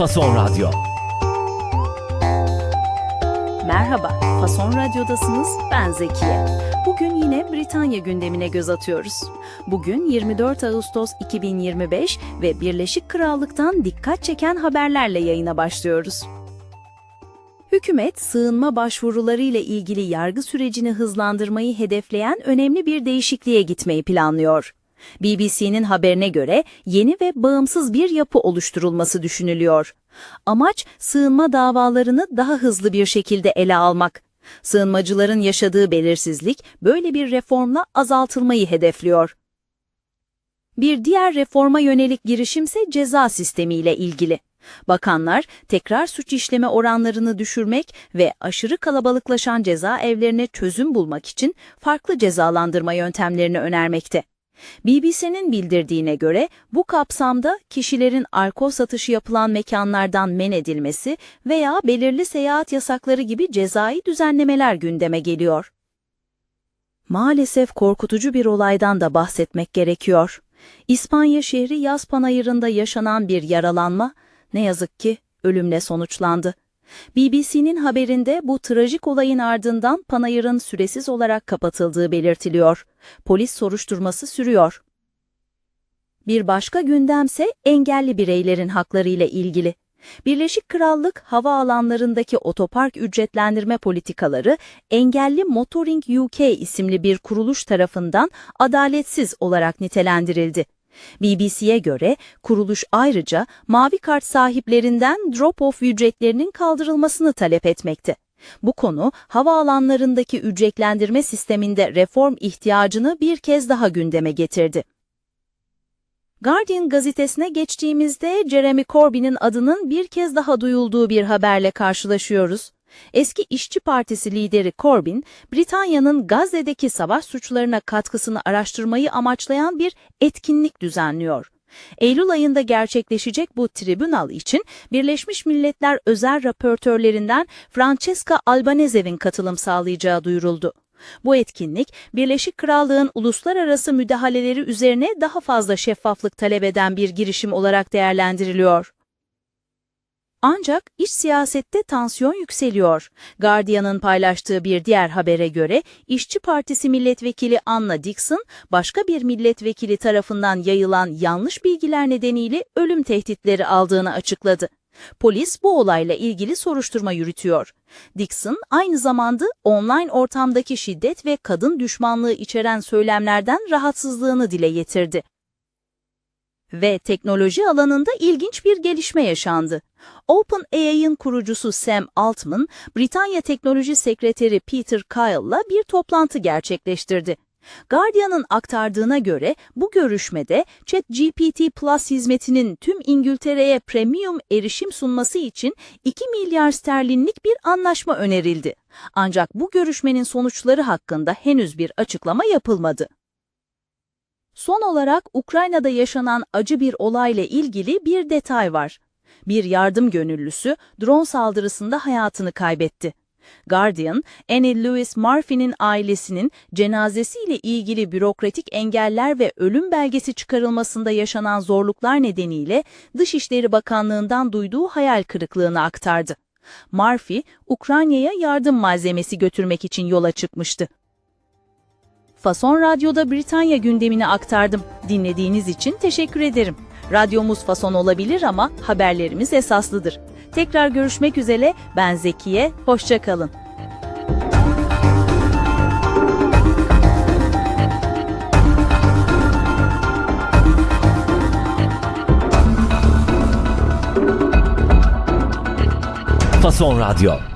Fason Radyo. Merhaba, Fason Radyo'dasınız. Ben Zekiye. Bugün yine Britanya gündemine göz atıyoruz. Bugün 24 Ağustos 2025 ve Birleşik Krallık'tan dikkat çeken haberlerle yayına başlıyoruz. Hükümet, sığınma başvuruları ile ilgili yargı sürecini hızlandırmayı hedefleyen önemli bir değişikliğe gitmeyi planlıyor. BBC'nin haberine göre yeni ve bağımsız bir yapı oluşturulması düşünülüyor. Amaç sığınma davalarını daha hızlı bir şekilde ele almak. Sığınmacıların yaşadığı belirsizlik böyle bir reformla azaltılmayı hedefliyor. Bir diğer reforma yönelik girişimse ceza sistemiyle ilgili. Bakanlar tekrar suç işleme oranlarını düşürmek ve aşırı kalabalıklaşan cezaevlerine çözüm bulmak için farklı cezalandırma yöntemlerini önermekte. BBC'nin bildirdiğine göre bu kapsamda kişilerin alkol satışı yapılan mekanlardan men edilmesi veya belirli seyahat yasakları gibi cezai düzenlemeler gündeme geliyor. Maalesef korkutucu bir olaydan da bahsetmek gerekiyor. İspanya şehri yaz panayırında yaşanan bir yaralanma ne yazık ki ölümle sonuçlandı. BBC'nin haberinde bu trajik olayın ardından panayırın süresiz olarak kapatıldığı belirtiliyor. Polis soruşturması sürüyor. Bir başka gündemse engelli bireylerin hakları ile ilgili. Birleşik Krallık hava alanlarındaki otopark ücretlendirme politikaları Engelli Motoring UK isimli bir kuruluş tarafından adaletsiz olarak nitelendirildi. BBC'ye göre kuruluş ayrıca mavi kart sahiplerinden drop-off ücretlerinin kaldırılmasını talep etmekte. Bu konu havaalanlarındaki ücretlendirme sisteminde reform ihtiyacını bir kez daha gündeme getirdi. Guardian gazetesine geçtiğimizde Jeremy Corbyn'in adının bir kez daha duyulduğu bir haberle karşılaşıyoruz. Eski İşçi Partisi lideri Corbyn, Britanya'nın Gazze'deki savaş suçlarına katkısını araştırmayı amaçlayan bir etkinlik düzenliyor. Eylül ayında gerçekleşecek bu tribunal için Birleşmiş Milletler özel raportörlerinden Francesca Albanese'nin katılım sağlayacağı duyuruldu. Bu etkinlik, Birleşik Krallığın uluslararası müdahaleleri üzerine daha fazla şeffaflık talep eden bir girişim olarak değerlendiriliyor. Ancak iç siyasette tansiyon yükseliyor. Guardian'ın paylaştığı bir diğer habere göre İşçi Partisi milletvekili Anna Dixon, başka bir milletvekili tarafından yayılan yanlış bilgiler nedeniyle ölüm tehditleri aldığını açıkladı. Polis bu olayla ilgili soruşturma yürütüyor. Dixon aynı zamanda online ortamdaki şiddet ve kadın düşmanlığı içeren söylemlerden rahatsızlığını dile getirdi. Ve teknoloji alanında ilginç bir gelişme yaşandı. OpenAI'ın kurucusu Sam Altman, Britanya Teknoloji Sekreteri Peter Kyle'la bir toplantı gerçekleştirdi. Guardian'ın aktardığına göre bu görüşmede ChatGPT Plus hizmetinin tüm İngiltere'ye premium erişim sunması için 2 milyar sterlinlik bir anlaşma önerildi. Ancak bu görüşmenin sonuçları hakkında henüz bir açıklama yapılmadı. Son olarak Ukrayna'da yaşanan acı bir olayla ilgili bir detay var. Bir yardım gönüllüsü drone saldırısında hayatını kaybetti. Guardian, Annie Lewis Murphy'nin ailesinin cenazesiyle ilgili bürokratik engeller ve ölüm belgesi çıkarılmasında yaşanan zorluklar nedeniyle Dışişleri Bakanlığı'ndan duyduğu hayal kırıklığını aktardı. Murphy, Ukrayna'ya yardım malzemesi götürmek için yola çıkmıştı. Fason Radyo'da Britanya gündemini aktardım. Dinlediğiniz için teşekkür ederim. Radyomuz fason olabilir ama haberlerimiz esaslıdır. Tekrar görüşmek üzere, ben Zekiye, hoşçakalın. Fason Radyo.